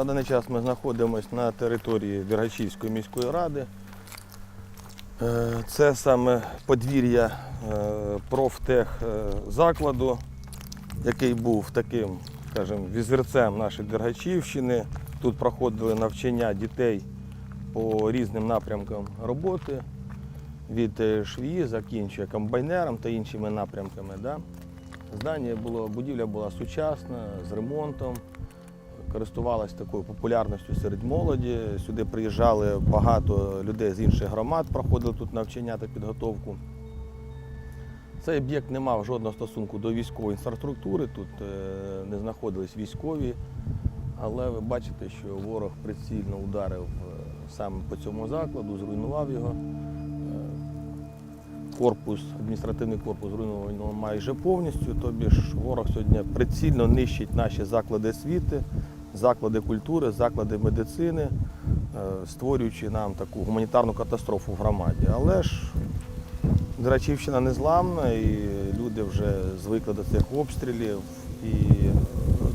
На даний час ми знаходимося на території Дергачівської міської ради. Е, Це саме подвір'я е, профтехзакладу, який був таким, скажімо, візерцем нашої Дергачівщини. Тут проходили навчання дітей по різним напрямкам роботи, від е, швії, закінчує комбайнером та іншими напрямками. Да? Здання було, будівля була сучасна, з ремонтом, користувалась такою популярністю серед молоді. Сюди приїжджали багато людей з інших громад, проходили тут навчання та підготовку. Цей об'єкт не мав жодного стосунку до військової інфраструктури, тут е, не знаходились військові, але ви бачите, що ворог прицільно ударив е, саме по цьому закладу, зруйнував його. Е, Корпус, адміністративний корпус зруйновано майже повністю. Тобі ж ворог сьогодні прицільно нищить наші заклади освіти, заклади культури, заклади медицини, е, створюючи нам таку гуманітарну катастрофу в громаді. Але ж Драчівщина незламна, і люди вже звикли до цих обстрілів. І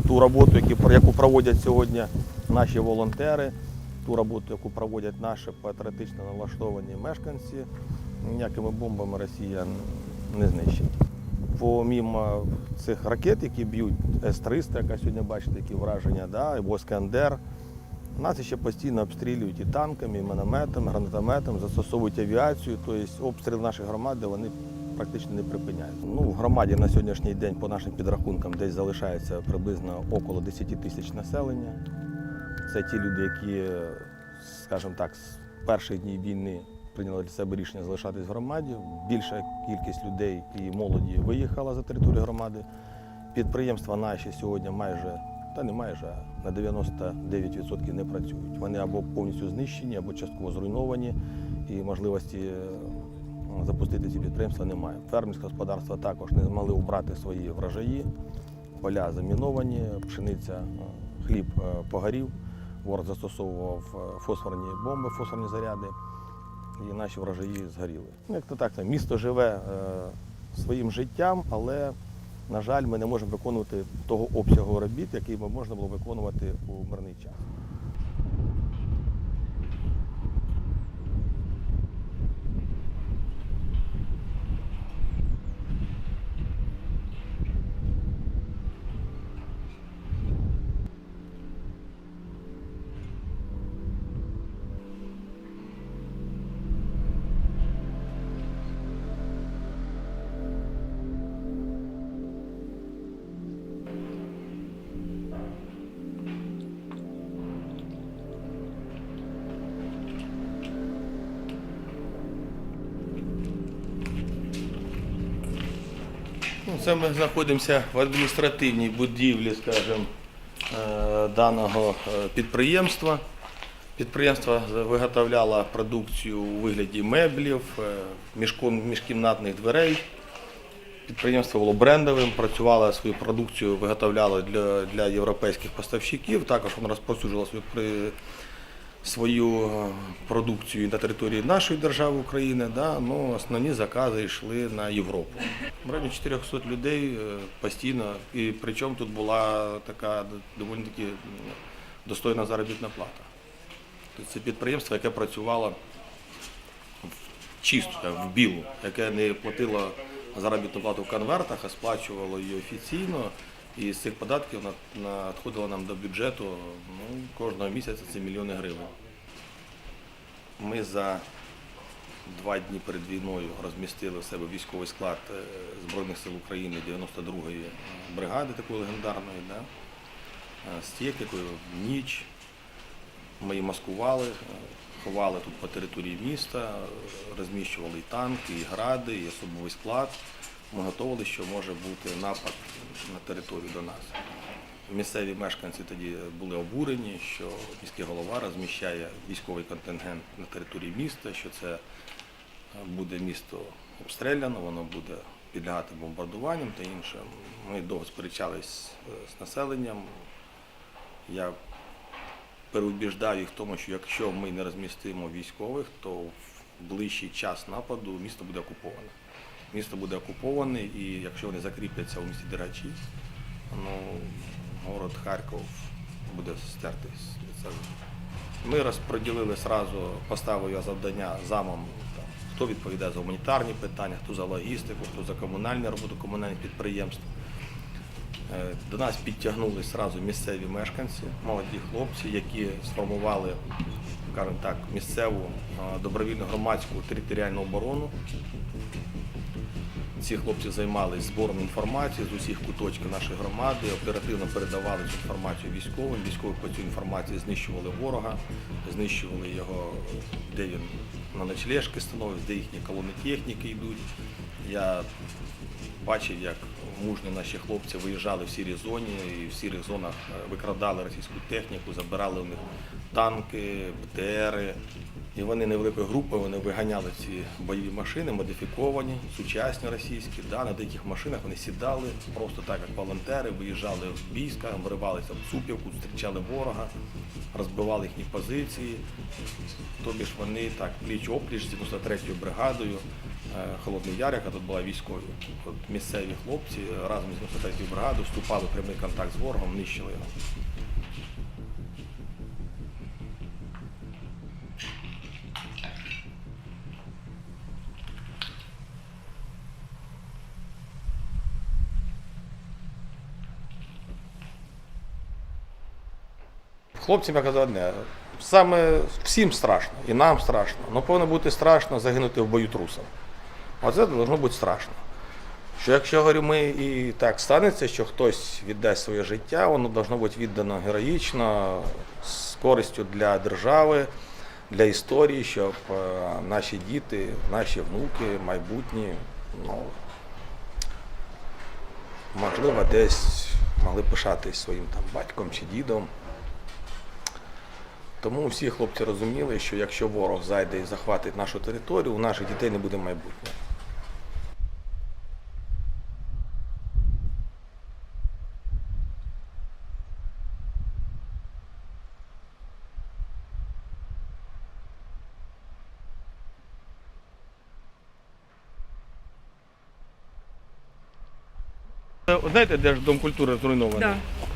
ту роботу, яку- яку проводять сьогодні наші волонтери, ту роботу, яку проводять наші патріотично налаштовані мешканці, ніякими бомбами Росія не знищить. Помімо цих ракет, які б'ють С-300, яка сьогодні бачите, які враження, да, або Скандер, нас ще постійно обстрілюють і танками, і мінометами, гранатометом, застосовують авіацію, тобто обстріл нашої громади вони практично не припиняють. Ну, в громаді на сьогоднішній день, по нашим підрахункам, десь залишається приблизно около 10 тисяч населення. Це ті люди, які, скажімо так, з перших днів війни прийняли для себе рішення залишатись в громаді. Більша кількість людей і молоді виїхала за територію громади. Підприємства наші сьогодні майже, та не майже, на 99% не працюють. Вони або повністю знищені, або частково зруйновані, і можливості е, запустити ці підприємства немає. Фермерське господарства також не змогли убрати свої врожаї, поля заміновані, пшениця, е, хліб е, погорів. Ворог застосовував фосфорні бомби, фосфорні заряди, і наші врожаї згоріли. Ну, як то так, місто живе е, своїм життям, але, на жаль, ми не можемо виконувати того обсягу робіт, який би можна було виконувати у мирний час. Це ми знаходимося в адміністративній будівлі, скажімо, е, даного е, підприємства. Підприємство виготовляло продукцію у вигляді меблів, е, міжкімнатних дверей. Підприємство було брендовим, працювало свою продукцію, виготовляло для, для європейських поставщиків. Також воно розповсюджувало свою свою е, продукцію на території нашої держави України. Да? Ну, основні закази йшли на Європу. В районі 400 людей е, постійно, і причому тут була така доволі таки достойна заробітна плата. Тобто Це підприємство, яке працювало чисто, в білу, яке не платило заробітну плату в конвертах, а сплачувало її офіційно. І з цих податків на- надходило нам до бюджету ну, кожного місяця це мільйони гривень. Ми за два дні перед війною розмістили в себе військовий склад е, Збройних сил України 92-ї бригади, такої легендарної, да? е, з технікою в ніч. Ми її маскували, е, ховали тут по території міста, е, розміщували і танки, і гради, і особовий склад. Ми готували, що може бути напад на територію до нас. Місцеві мешканці тоді були обурені, що міський голова розміщає військовий контингент на території міста, що це е, буде місто обстріляно, воно буде підлягати бомбардуванням та інше. Ми довго сперечались е, з населенням. Я переубіждав їх в тому, що якщо ми не розмістимо військових, то в ближчий час нападу місто буде окуповане. Місто буде окуповане, і якщо вони закріпляться у місті Дирачі, ну, город Харків буде стерти з. Ми розподілили сразу, поставив я завдання замом, там, хто відповідає за гуманітарні питання, хто за логістику, хто за комунальну роботу комунальних підприємств. Е, До нас підтягнули сразу місцеві мешканці, молоді хлопці, які сформували, скажімо так, місцеву е, добровільну громадську територіальну оборону. Ці хлопці займалися збором інформації з усіх куточків нашої громади, оперативно передавали цю інформацію військовим. Військові по цю інформацію знищували ворога, знищували його, де він на ночлежки становить, де їхні колони техніки йдуть. Я бачив, як мужні наші хлопці виїжджали в сірій зоні і в сірих зонах е, викрадали російську техніку, забирали у них танки, БТРи. І вони невеликою групою вони виганяли ці бойові машини, модифіковані, сучасні російські. Да, на деяких машинах вони сідали просто так, як волонтери, виїжджали в війська, виривалися в Цупівку, зустрічали ворога, розбивали їхні позиції. Тобі ж вони так пліч опліч з 93-ю бригадою е, Холодний Яр, яка тут була військові. От місцеві хлопці разом з 93-ю бригадою вступали в прямий контакт з ворогом, нищили його. Хлопцям я казав одне. Саме всім страшно, і нам страшно. але повинно бути страшно загинути в бою трусом. Оце повинно бути страшно. Що якщо говорю, ми і так станеться, що хтось віддасть своє життя, воно повинно бути віддано героїчно, з користю для держави, для історії, щоб е, наші діти, наші внуки, майбутні, ну, можливо, десь могли пишатись своїм там батьком чи дідом. Тому всі хлопці розуміли, що якщо ворог зайде і захватить нашу територію, у наших дітей не буде майбутнього. Знаєте, де ж дом культури зруйнований? Да.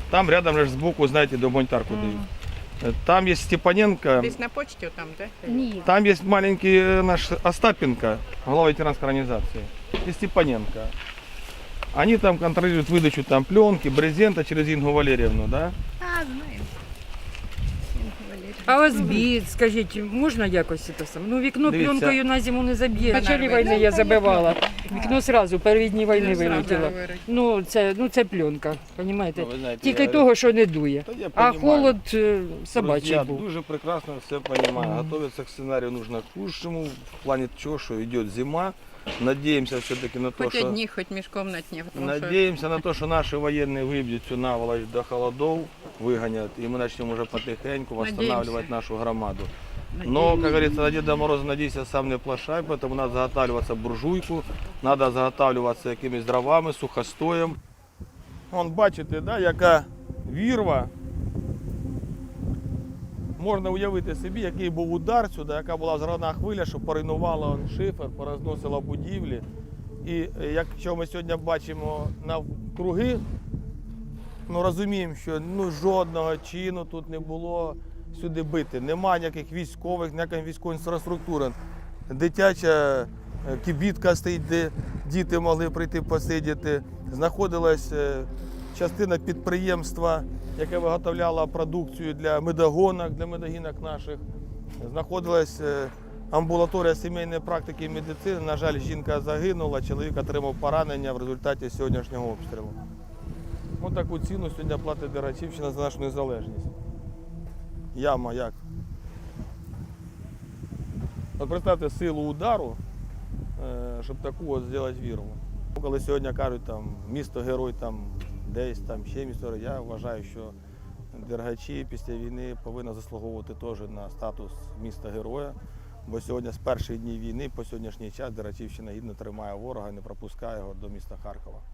Там рядом же ж збоку, знаєте, де гуманітарку дають. Е, Там є Степаненко, Десь на почті там, де? Ні. там є маленький э, наш Остапенко, глава ветеранской организации, и Степаненко. Они там контролируют выдачу там пленки, брезента через Ингу Валерьевну, да? А, знаю. А ОСБ, скажіть, можна якось це саме? Ну, вікно Дивіться. пленкою на зиму не заб'є. В нормально. війни я забивала. Вікно одразу, в перві дні війни вилетіло. Ну, це, ну, це пленка, розумієте? Ну, ви знаєте, Тільки я- того, що не дує. Та я А понімаю. холод е, собачий Я був. дуже прекрасно все понимаю. Готовиться к сценарию нужно к худшему, в плане того, что идет зима. Надеемся все-таки на то, Хоч что... одні, хоч міжкомнатні. Тому що Надеемся на то, что наши военные выбьют всю наволочь до холодов, выгонят, и мы начнем уже потихоньку восстанавливать Надеемся. нашу громаду. Но, как говорится, на Деда Мороза надейся сам не плашай, поэтому надо заготавливаться буржуйку, надо заготавливаться якимись дровами, сухостоєм. Вон бачите, да, яка вірва. Можна уявити собі, який був удар сюди, яка була зрана хвиля, що поруйнувала шифер, порозносила будівлі. І якщо ми сьогодні бачимо навкруги, ну розуміємо, що ну, жодного чину тут не було сюди бити. Нема ніяких військових, ніякої військової інфраструктури. Дитяча е, кібітка стоїть, де діти могли прийти посидіти. Знаходилась е, частина підприємства, яке виготовляло продукцію для медогонок, для медогінок наших. Знаходилась е, амбулаторія сімейної практики і медицини. На жаль, жінка загинула, чоловік отримав поранення в результаті сьогоднішнього обстрілу. Ось таку ціну сьогодні платить Дерачівщина за нашу незалежність. Яма як? От представте силу удару, е, щоб таку зробити вірву. Коли сьогодні кажуть, там місто герой там десь там ще місто, я вважаю, що Дергачі після війни повинна заслуговувати теж на статус міста героя. Бо сьогодні з перших днів війни по сьогоднішній час Дергачівщина гідно тримає ворога і не пропускає його до міста Харкова.